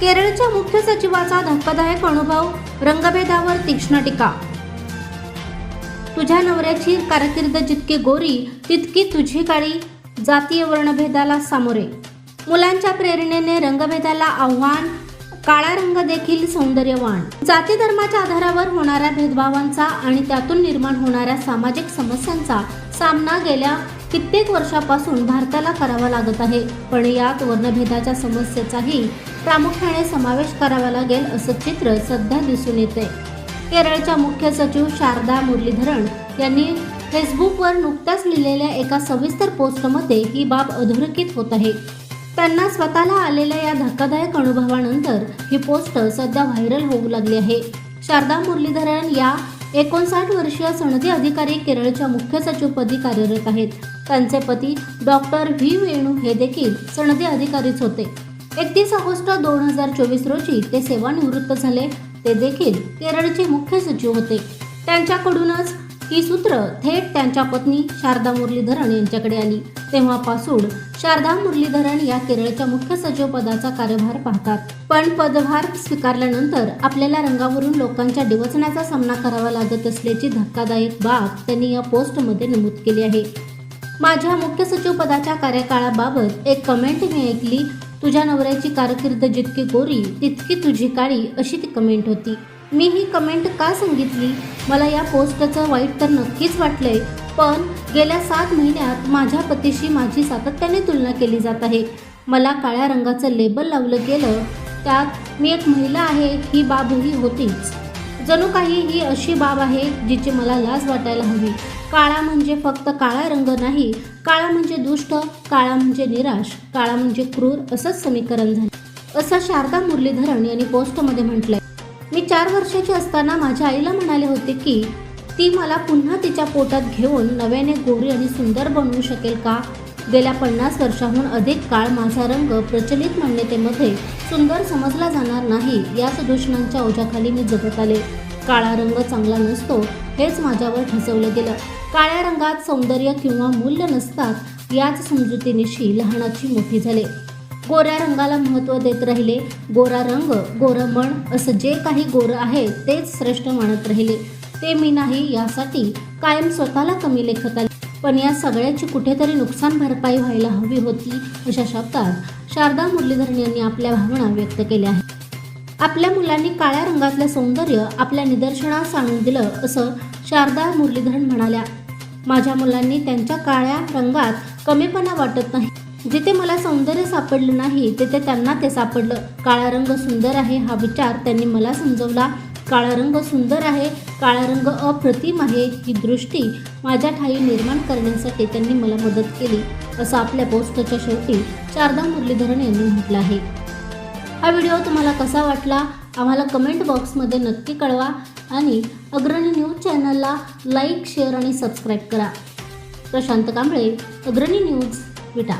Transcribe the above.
केरळच्या मुख्य सचिवाचा धक्कादायक अनुभव रंगभेदावर तीक्ष्ण टीका. तुझ्या नवऱ्याची कारकीर्द जितकी गोरी तितकी तुझी काळी जातीय वर्णभेदाला सामोरे. मुलांच्या प्रेरणेने रंगभेदाला आव्हान काळा रंग देखील सौंदर्यवान. जाती धर्माच्या आधारावर होणाऱ्या भेदभावांचा आणि त्यातून निर्माण होणाऱ्या सामाजिक समस्यांचा सामना गेल्या कित्येक वर्षापासून भारताला करावा लागत आहे. पण यात वर्णभेदाच्या समस्येचाही प्रामुख्याने समावेश करावा लागेल असं चित्र सध्या दिसून येते केरळच्या मुख्य सचिव शारदा मुरलीधरन यांनी फेसबुकवर नुकत्याच लिहिलेल्या एका सविस्तर पोस्टमध्ये ही बाब अधोरेखित होत आहे. त्यांना स्वतःला आलेल्या या धक्कादायक अनुभवानंतर ही पोस्ट सध्या व्हायरल होऊ लागली आहे. शारदा मुरलीधरन या एकोणसाठ वर्षीय सनदी अधिकारी केरळच्या मुख्य सचिवपदी कार्यरत आहेत. त्यांचे पती डॉक्टर व्ही वेणू हे देखील सनदी अधिकारीच होते. एकतीस ऑगस्ट दोन हजार चोवीस रोजी ते सेवानिवृत्त झाले. ते देखील केरळचे मुख्य सचिव होते. त्यांच्याकडूनच ही सूत्र थेट त्यांच्या पत्नी शारदा मुरलीधरन यांच्याकडे आली. तेव्हापासून शारदा मुरलीधरन या केरळच्या मुख्य सचिव पदाचा कार्यभार पाहतात. पण पदभार स्वीकारल्यानंतर आपल्याला रंगावरून लोकांच्या डिवचण्याचा सामना करावा लागत असल्याची धक्कादायक बाब त्यांनी या पोस्टमध्ये नमूद केली आहे. माझ्या मुख्य सचिव पदाच्या कार्यकाळाबाबत एक कमेंट मी ऐकली. तुझ्या नवऱ्याची कारकीर्द जितकी गोरी तितकी तुझी काळी अशी ती कमेंट होती. मी ही कमेंट का सांगितली? मला या पोस्टचं वाईट तर नक्कीच वाटलंय पण गेल्या सात महिन्यात माझ्या पतीशी माझी सातत्याने तुलना केली जात आहे. मला काळ्या रंगाचं लेबल लावलं गेलं. त्यात मी एक महिला आहे ही बाबही होतीच. जणू काही ही अशी बाब आहे जिची मला लाज वाटायला हवी. काळा म्हणजे फक्त काळा रंग नाही काळा म्हणजे दुष्ट काळा म्हणजे निराश काळा म्हणजे क्रूर असंच समीकरण झालं. असं शारदा मुरलीधरन यांनी पोस्टमध्ये म्हटलंय. मी चार वर्षाची असताना माझ्या आईला म्हणाले होते की ती मला पुन्हा तिच्या पोटात घेऊन नव्याने गोरी आणि सुंदर बनवू शकेल का? गेल्या पन्नास वर्षाहून अधिक काळ माझा रंग प्रचलित मान्यतेमध्ये सुंदर समजला जाणार नाही याच दूषणांच्या ओझ्याखाली मी जगत आले. काळा रंग चांगला नसतो हेच माझ्यावर ठसवलं गेलं. काळ्या रंगात सौंदर्य किंवा मूल्य नसतात याच समजुतीनिशी लहानाची मोठी झाले. गोऱ्या रंगाला महत्त्व देत राहिले गोरा रंग गोरं मन असं जे काही गोरं आहे तेच श्रेष्ठ मानत राहिले. ते मी नाही यासाठी कायम स्वतःला कमी लेखत आले. पण या सगळ्याची कुठेतरी नुकसान भरपाई व्हायला हवी होती अशा शब्दात शारदा मुरलीधरन यांनी आपल्या भावना व्यक्त केल्या आहेत. आपल्या मुलांनी काळ्या रंगातलं सौंदर्य आपल्या निदर्शनास आणून दिलं असं शारदा मुरलीधरन म्हणाल्या. माझ्या मुलांनी त्यांच्या काळ्या रंगात कमीपणा वाटत नाही. जिथे मला सौंदर्य सापडलं नाही तिथे त्यांना ते सापडलं. काळा रंग सुंदर आहे हा विचार त्यांनी मला समजवला. काळा रंग सुंदर आहे काळा रंग अप्रतिम आहे ही दृष्टी माझ्या ठाई निर्माण करण्यासाठी त्यांनी मला मदत केली असं आपल्या पोस्टच्या शेवटी शारदा मुरलीधरन यांनी म्हटलं आहे. हा व्हिडिओ तुम्हाला कसा वाटला आम्हाला कमेंट बॉक्समध्ये नक्की कळवा आणि अग्रणी न्यूज चॅनलला लाईक शेअर आणि सबस्क्राईब करा. प्रशांत कांबळे अग्रणी न्यूज विटा.